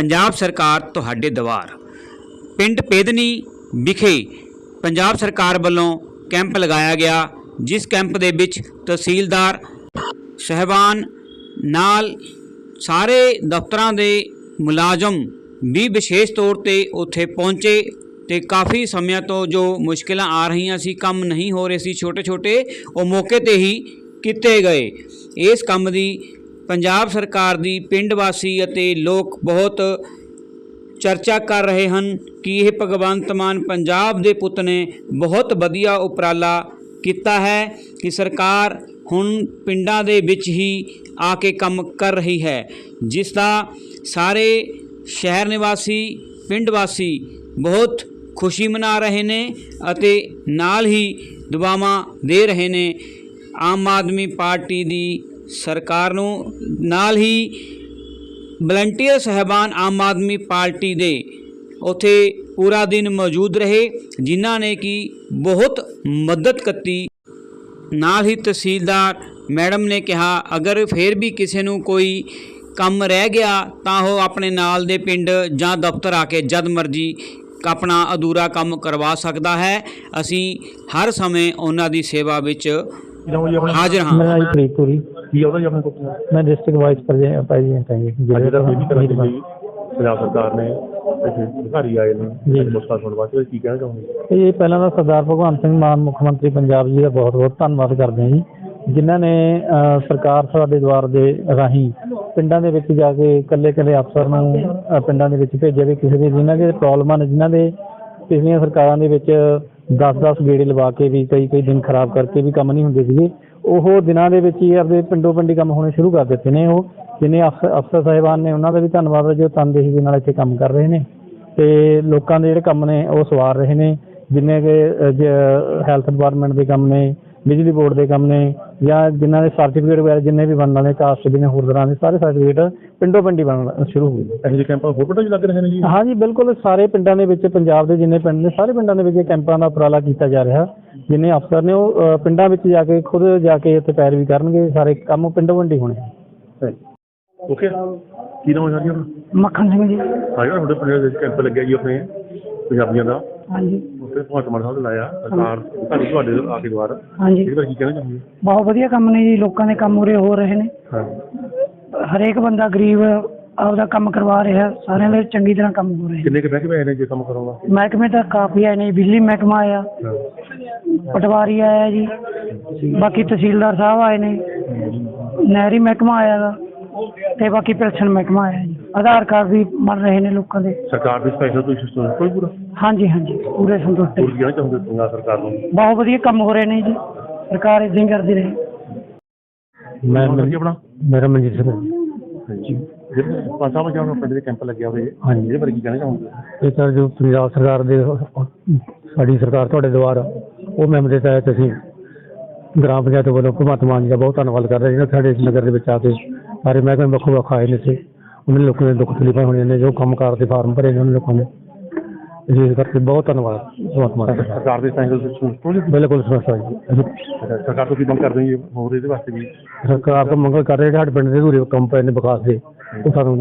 ਪੰਜਾਬ ਸਰਕਾਰ ਤੁਹਾਡੇ ਦੁਆਰ ਪਿੰਡ ਪੇਦਨੀ ਵਿਖੇ ਪੰਜਾਬ ਸਰਕਾਰ ਵੱਲੋਂ ਕੈਂਪ ਲਗਾਇਆ ਗਿਆ, ਜਿਸ ਕੈਂਪ ਦੇ ਵਿੱਚ ਤਹਿਸੀਲਦਾਰ ਸਹਿਬਾਨ ਨਾਲ ਸਾਰੇ ਦਫ਼ਤਰਾਂ ਦੇ ਮੁਲਾਜ਼ਮ ਵੀ ਵਿਸ਼ੇਸ਼ ਤੌਰ ਤੇ ਉੱਥੇ ਪਹੁੰਚੇ ਤੇ ਕਾਫੀ ਸਮਿਆਂ ਤੋਂ ਜੋ ਮੁਸ਼ਕਿਲਾਂ ਆ ਰਹੀਆਂ ਸੀ, ਕੰਮ ਨਹੀਂ ਹੋ ਰਹੇ ਸੀ ਛੋਟੇ ਛੋਟੇ ਉਹ ਮੌਕੇ ਤੇ ਹੀ ਕੀਤੇ ਗਏ। ਇਸ ਕੰਮ ਦੀ ਪੰਜਾਬ ਸਰਕਾਰ ਦੀ ਪਿੰਡ ਵਾਸੀ ਅਤੇ ਲੋਕ ਬਹੁਤ ਚਰਚਾ ਕਰ ਰਹੇ ਹਨ ਕਿ ਇਹ ਭਗਵੰਤ ਮਾਨ ਪੰਜਾਬ ਦੇ ਪੁੱਤ ਨੇ ਬਹੁਤ ਵਧੀਆ ਉਪਰਾਲਾ ਕੀਤਾ ਹੈ ਕਿ ਸਰਕਾਰ ਹੁਣ ਪਿੰਡਾਂ ਦੇ ਵਿੱਚ ਹੀ ਆ ਕੇ ਕੰਮ ਕਰ ਰਹੀ ਹੈ, ਜਿਸ ਦਾ ਸਾਰੇ ਸ਼ਹਿਰ ਨਿਵਾਸੀ, ਪਿੰਡ ਵਾਸੀ ਬਹੁਤ ਖੁਸ਼ੀ ਮਨਾ ਰਹੇ ਨੇ ਅਤੇ ਨਾਲ ਹੀ ਦੁਆਵਾਂ ਦੇ ਰਹੇ ਨੇ। ਆਮ ਆਦਮੀ ਪਾਰਟੀ ਦੀ ਸਰਕਾਰ ਨੂੰ ਨਾਲ ਹੀ ਵਲੰਟੀਅਰ ਸਹਿਬਾਨ ਆਮ ਆਦਮੀ ਪਾਰਟੀ ਦੇ ਉਥੇ ਪੂਰਾ ਦਿਨ ਮੌਜੂਦ ਰਹੇ ਜਿਨ੍ਹਾਂ ਨੇ ਕਿ ਬਹੁਤ ਮਦਦ ਕੀਤੀ। ਨਾਲ ਹੀ ਤਹਿਸੀਲਦਾਰ ਮੈਡਮ ਨੇ ਕਿਹਾ ਅਗਰ ਫੇਰ ਵੀ ਕਿਸੇ ਨੂੰ ਕੋਈ ਕੰਮ ਰਹਿ ਗਿਆ ਤਾਂ ਉਹ ਆਪਣੇ ਨਾਲ ਦੇ ਪਿੰਡ ਜਾਂ ਦਫ਼ਤਰ ਆ ਕੇ ਜਦ ਮਰਜ਼ੀ ਆਪਣਾ ਅਧੂਰਾ ਕੰਮ ਕਰਵਾ ਸਕਦਾ ਹੈ। ਅਸੀਂ ਹਰ ਸਮੇਂ ਉਹਨਾਂ ਦੀ ਸੇਵਾ ਵਿੱਚ ਹਾਜ਼ਰ ਹਾਂ। ਮੇਰਾ ਜੀ ਫਰੀਦਪੁਰੀ ਕੀ ਆਉਂਦਾ ਜੀ ਆਪਣੇ ਕੋਲ ਮੈਂ ਡਿਸਟ੍ਰਿਕਟ ਵਾਈਸ ਪ੍ਰੈਜ਼ੀਡੈਂਟ ਹਾਂ ਜੀ ਅੱਜ ਦਾ ਬੇਬੀ ਕਰਾਈ ਜ਼ਿਲ੍ਹੇ ਗਈ ਪੰਜਾਬ ਸਰਕਾਰ ਨੇ ਇੱਥੇ ਅਧਿਕਾਰੀ ਆਏ ਨੇ। ਜੀ। ਮੁਸਤਾ ਸੁਣ ਵਾਸਤੇ ਕੀ ਕਹਿਣਾ ਚਾਹੁੰਦੇ ਇਹ ਪਹਿਲਾਂ ਤਾਂ ਸਰਦਾਰ ਭਗਵੰਤ ਸਿੰਘ ਮਾਨ ਮੁੱਖ ਮੰਤਰੀ ਪੰਜਾਬ ਜੀ ਦਾ ਬਹੁਤ ਬਹੁਤ ਧੰਨਵਾਦ ਕਰਦੇ ਹਾਂ ਜੀ। ਜਿਨ੍ਹਾਂ ਨੇ ਸਰਕਾਰ ਸਾਡੇ ਦੁਆਰ ਦੇ ਰਾਹੀਂ ਪਿੰਡਾਂ ਦੇ ਵਿੱਚ ਜਾ ਕੇ ਇਕੱਲੇ ਇਕੱਲੇ ਅਫਸਰ ਨੂੰ ਪਿੰਡਾਂ ਦੇ ਵਿੱਚ ਭੇਜਿਆ ਵੀ ਕਿਸੇ ਦੇ ਜਿਨ੍ਹਾਂ ਦੇ ਪ੍ਰੋਬਲਮਾਂ ਨੇ ਜਿਨ੍ਹਾਂ ਦੇ ਪਿਛਲੀਆਂ ਸਰਕਾਰਾਂ ਦੇ ਵਿੱਚ 10-10 ਗੇੜੇ ਲਵਾ ਕੇ ਵੀ ਕਈ ਕਈ ਦਿਨ ਖਰਾਬ ਕਰਕੇ ਵੀ ਕੰਮ ਨਹੀਂ ਹੁੰਦੇ ਸੀਗੇ। ਉਹ ਦਿਨਾਂ ਦੇ ਵਿੱਚ ਹੀ ਆਪਦੇ ਪਿੰਡੋਂ ਪਿੰਡੀ ਕੰਮ ਹੋਣੇ ਸ਼ੁਰੂ ਕਰ ਦਿੱਤੇ ਨੇ ਉਹ। ਜਿਨੇ ਅਫਸਰ ਅਫਸਰ ਸਾਹਿਬਾਨ ਨੇ ਉਹਨਾਂ ਦਾ ਵੀ ਧੰਨਵਾਦ ਹੈ, ਜੋ ਤਨਦੇਹੀ ਦੇ ਨਾਲ ਇੱਥੇ ਕੰਮ ਕਰ ਰਹੇ ਨੇ। ਤੇ ਲੋਕਾਂ ਦੇ ਜਿਹੜੇ ਕੰਮ ਨੇ, ਉਹ ਸਵਾਰ ਰਹੇ ਨੇ। ਜਿੰਨੇ ਕਿ ਹੈਲਥ ਡਿਪਾਰਟਮੈਂਟ ਦੇ ਕੰਮ ਨੇ, ਬਿਜਲੀ ਬੋਰਡ ਦੇ ਕੰਮ ਨੇ ਜਾਂ ਜਿਨ੍ਹਾਂ ਦੇ ਸਰਟੀਫਿਕੇਟ ਵਗੈਰਾ ਜਿੰਨੇ ਵੀ ਬਣਨ ਵਾਲੇ ਕਾਸਟ ਦੇ ਨੇ ਹੋਰ ਤਰ੍ਹਾਂ ਦੇ ਸਾਰੇ ਸਰਟੀਫਿਕੇਟ ਪਿੰਡੋਂ ਪਿੰਡੀ ਬਣਨ ਸ਼ੁਰੂ ਹੋ ਗਏ। ਇਹੋ ਜਿਹੇ ਕੈਂਪ ਹੋਰ ਪਿੰਡਾਂ 'ਚ ਲੱਗ ਰਹੇ ਨੇ ਜੀ? ਹਾਂ ਜੀ ਬਿਲਕੁਲ ਸਾਰੇ ਪਿੰਡਾਂ ਦੇ ਵਿੱਚ ਪੰਜਾਬ ਦੇ ਜਿੰਨੇ ਪਿੰਡ ਨੇ ਸਾਰੇ ਪਿੰਡਾਂ ਦੇ ਵਿੱਚ ਇਹ ਕੈਂਪਾਂ ਦਾ ਉਪਰਾਲਾ ਕੀਤਾ ਜਾ ਰਿਹਾ। ਜਿੰਨੇ ਅਫਸਰ ਨੇ ਉਹ ਅ, ਪਿੰਡਾਂ ਵਿੱਚ ਜਾ ਕੇ ਖੁਦ ਜਾ ਕੇ ਉੱਥੇ ਪੈਰਵੀ ਕਰਨਗੇ ਸਾਰੇ ਕੰਮ ਪਿੰਡੋਂ ਪਿੰਡੀ ਹੋਣੇ। ਓਕੇ ਕੀ ਨਾਮ ਹੈ ਜੀ ਆਪਣਾ ਮੱਖਣ ਸਿੰਘ ਜੀ। ਹਾਂ ਜਿਹੜਾ ਤੁਹਾਡੇ ਪਿੰਡ ਦੇ ਵਿੱਚ ਕੈਂਪ ਲੱਗਿਆ ਜੀ ਆਪਣੇ ਪੰਜਾਬੀਆਂ ਦਾ। ਹਾਂਜੀ। ਉੱਥੇ ਭਗਵੰਤ ਮਾਨ ਸਾਹਿਬ ਨੇ ਲਾਇਆ ਸਰਕਾਰ ਤੁਹਾਡੇ ਤੁਹਾਡੇ ਆ ਕੇ ਦੁਆਰ ਹਾਂਜੀ। ਇਹਦੇ ਬਾਰੇ ਕੀ ਕਹਿਣਾ ਚਾਹੁੰਦੇ ਬਹੁਤ ਵਧੀਆ ਕੰਮ ਨੇ ਜੀ ਲੋਕਾਂ ਦੇ ਕੰਮ ਉਰੇ ਹੋ ਰਹੇ ਨੇ। ਹਾਂ। ਹਰੇਕ ਬੰਦਾ ਗਰੀਬ ਆਪਦਾ ਕੰਮ ਕਰਵਾ ਰਿਹਾ ਸਾਰਿਆਂ ਦੇ ਚੰਗੀ ਤਰ੍ਹਾਂ ਕੰਮ ਹੋ ਰਹੇ ਕਿੰਨੇ ਕੁ ਕੇ ਆਏ ਨੇ ਜੇ ਕੰਮ ਕਰਾਉਣਾ ਮਹਿਕਮੇ ਤਾਂ ਕਾਫੀ ਆਏ ਨੇ ਬਿਜਲੀ ਮਹਿਕਮਾ ਆਇਆ ਪਟਵਾਰੀ ਆਇਆ ਜੀ ਬਾਕੀ ਤਹਿਸੀਲਦਾਰ ਸਾਹਿਬ ਆਏ ਨੇ ਨਹਿਰੀ ਮਹਿਕਮਾ ਆਇਆ ਗਾ ਤੇ ਬਾਕੀ ਪੈਨਸ਼ਨ ਮਹਿਕਮਾ ਆਇਆ ਜੀ। ਆਧਾਰ ਕਾਰਡ ਵੀ ਬਣ ਰਹੇ ਨੇ ਲੋਕਾਂ ਦੇ। ਸਰਕਾਰ ਦੇ ਸਪੈਸ਼ਲ ਕੋਈ ਸਿਸਟਮ ਕੋਈ ਪੂਰਾ? ਹਾਂਜੀ ਹਾਂਜੀ ਪੂਰੇ ਸੰਤੁਸ਼ਟ ਹੋਰ ਹੈ। ਕੀ ਕਹਿਣਾ ਚਾਹੁੰਦੇ ਪੰਜਾਬ ਸਰਕਾਰ ਨੂੰ? ਬਹੁਤ ਵਧੀਆ ਕੰਮ ਹੋ ਰਹੇ ਨੇ ਜੀ। ਸਰਕਾਰ ਇਦਾਂ ਹੀ ਕਰਦੀ ਰਹੇ। ਮੈਂ ਜੀ ਆਪਣਾ? ਮੇਰਾ ਮਨਜੀਤ ਸਿੰਘ ਹਾਂਜੀ। ਜਿਹੜੇ ਪੰਜ ਸਾਹਿਬ ਜਿਹੜਾ ਪਿੰਡ ਦੇ ਕੈਂਪ ਲੱਗਿਆ ਹੋਇਆ। ਹਾਂਜੀ। ਇਹਦੇ ਬਾਰੇ ਕੀ ਕਹਿਣਾ ਚਾਹੁੰਦੇ ਇਹ ਤਾਂ ਜੋ ਪੰਜਾਬ ਸਰਕਾਰ ਦੇ ਸਾਡੀ ਸਰਕਾਰ ਤੁਹਾਡੇ ਦੁਆਰ ਉਹ ਮੈਮ ਦੇ ਤਹਿਤ ਅਸੀਂ ਗ੍ਰਾਮ ਪੰਚਾਇਤ ਵੱਲੋਂ ਭਗਵੰਤ ਮਾਨ ਜੀ ਦਾ ਬਹੁਤ ਧੰਨਵਾਦ ਕਰ ਰਹੇ ਜਿਹਨਾਂ ਸਾਡੇ ਇਸ ਨਗਰ ਦੇ ਵਿੱਚ ਆ ਕੇ ਸਾਰੇ ਮਹਿਕਮੇ ਵੱਖੋ ਵੱਖ ਆਏ ਨੇ ਉਹਨਾਂ ਲੋਕਾਂ ਦੇ ਦੁੱਖ ਤਕਲੀਫਾਂ ਹੋਣੀਆਂ ਨੇ ਜੋ ਕੰਮਕਾਰ ਦੇ ਫਾਰਮ ਭਰੇ ਨੇ ਉਹਨਾਂ ਲੋਕਾਂ ਨੇ ਇਸ ਕਰਕੇ ਬਹੁਤ ਧੰਨਵਾਦ ਮਾਨ ਜੀ ਦਾ। ਸਰਕਾਰ ਦੇ ਸਿਸਟਮ ਤੋਂ ਜੀ ਬਿਲਕੁਲ ਸਮਝਦਾ ਜੀ ਸਰਕਾਰ ਤੋਂ ਕੀ ਮੰਗ ਕਰਦੇ ਜੀ? ਹੋਰ ਇਹਦੇ ਵਾਸਤੇ ਵੀ? ਸਰਕਾਰ ਤੋਂ ਮੰਗ ਕਰ ਰਹੇ ਸਾਡੇ ਪਿੰਡ ਦੇ ਅਧੂਰੇ ਕੰਮ ਪਏ ਨੇ ਵਿਕਾਸ ਦੇ। ਉਹ ਸਾਨੂੰ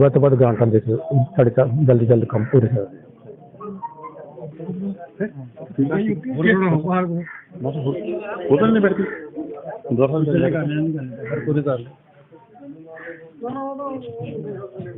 ਵੱਧ ਤੋਂ ਵੱਧ ਗ੍ਰਾਂਟਾਂ ਦੇ ਦਿਓ। ਸਾਡੇ ਤਾਂ ਜਲਦੀ ਜਲਦੀ ਕੰਮ ਪੂਰੇ ਕਰ ਠੀਕ ਹੈ ਜੀ ਬਸ ਹੋਰ ਉਹਦਾਂ ਨਹੀਂ ਬੈਠ। ਕੇ ਦੁਆਰਾ ਸਾਹਿਬ ਚੱਲੇਗਾ ਉਹਦੇ ਕਰ